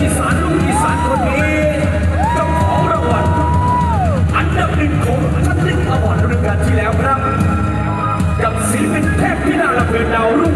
อีสานลูกอีสานคนนี้เจ้าของรางวัลอันดับหนึ่งของชัดลิกอวอร์ดฤดูกาลที่แล้วครับ กับศิลปินเทพพินาลเพลินดาวรุ่ง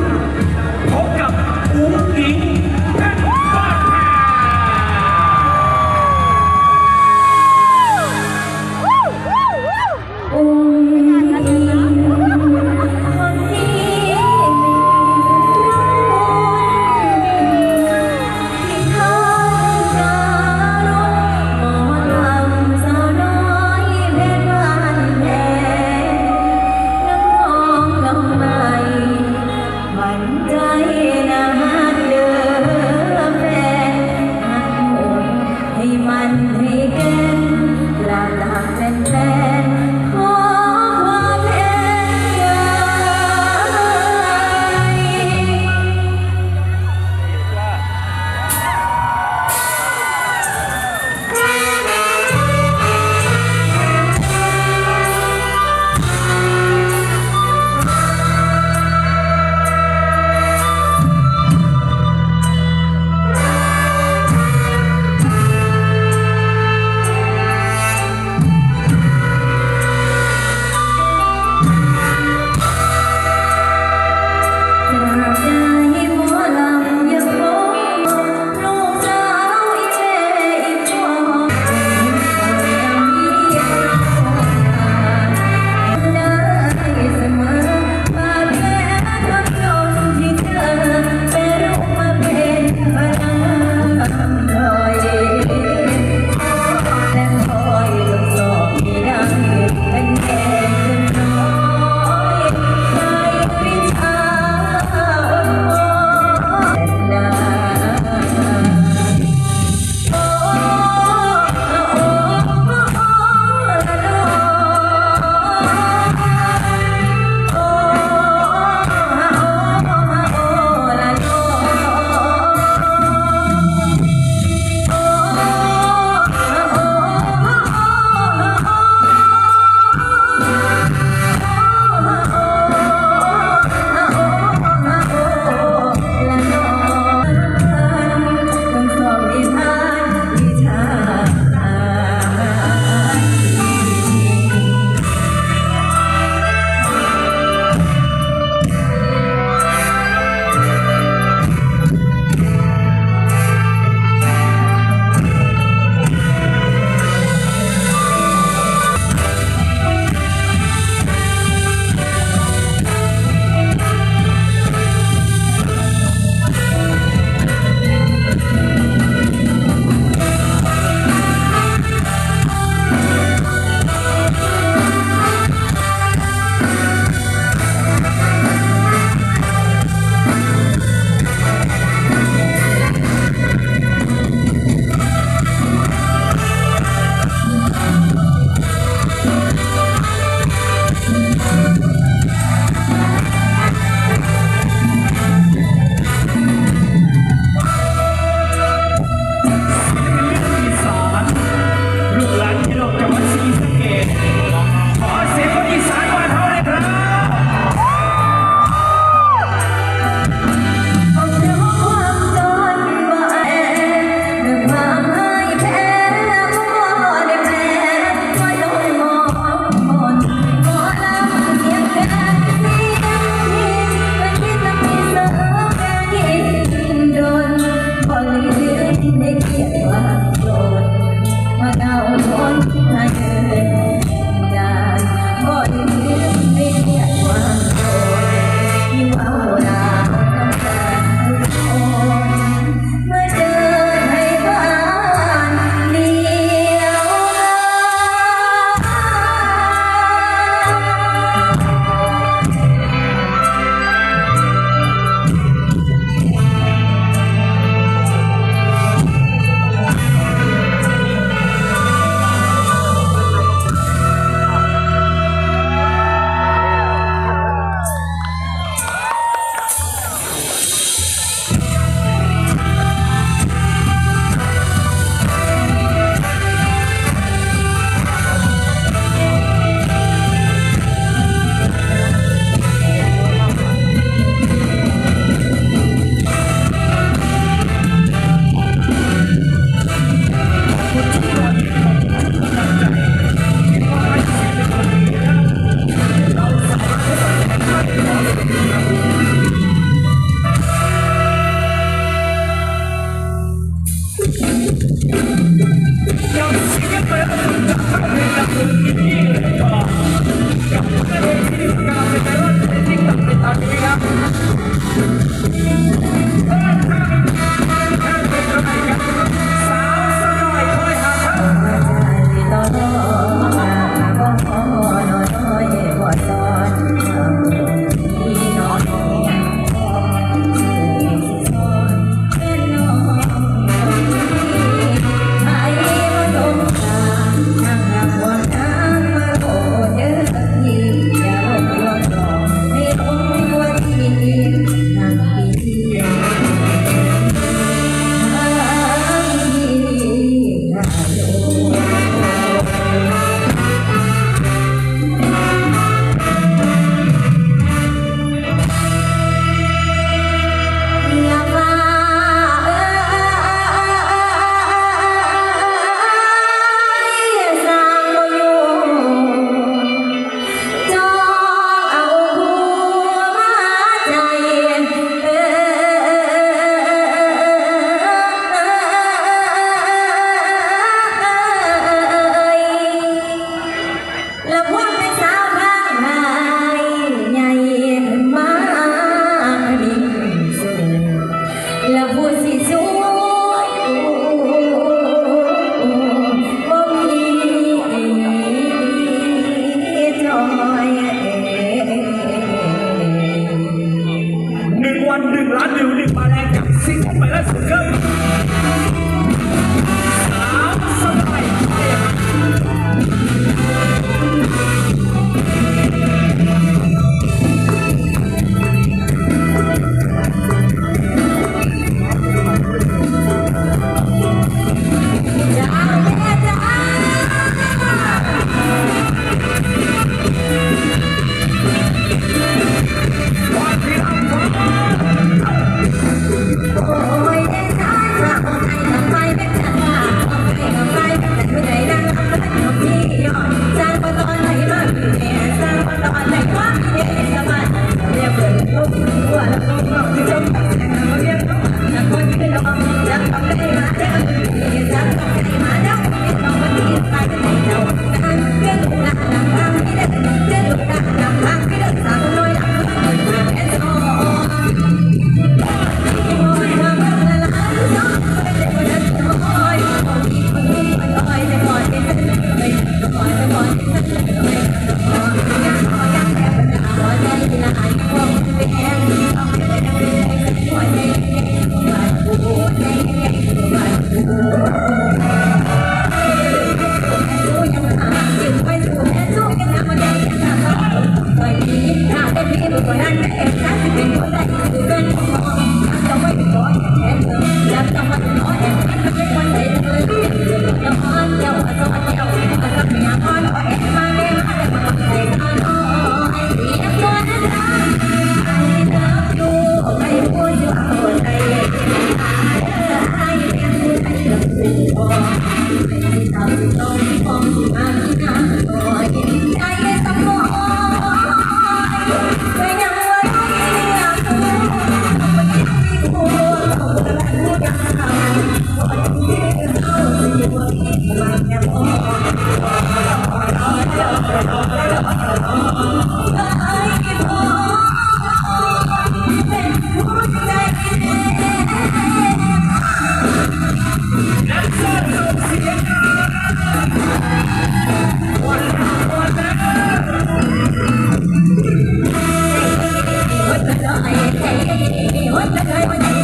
Don't make me, what's the time when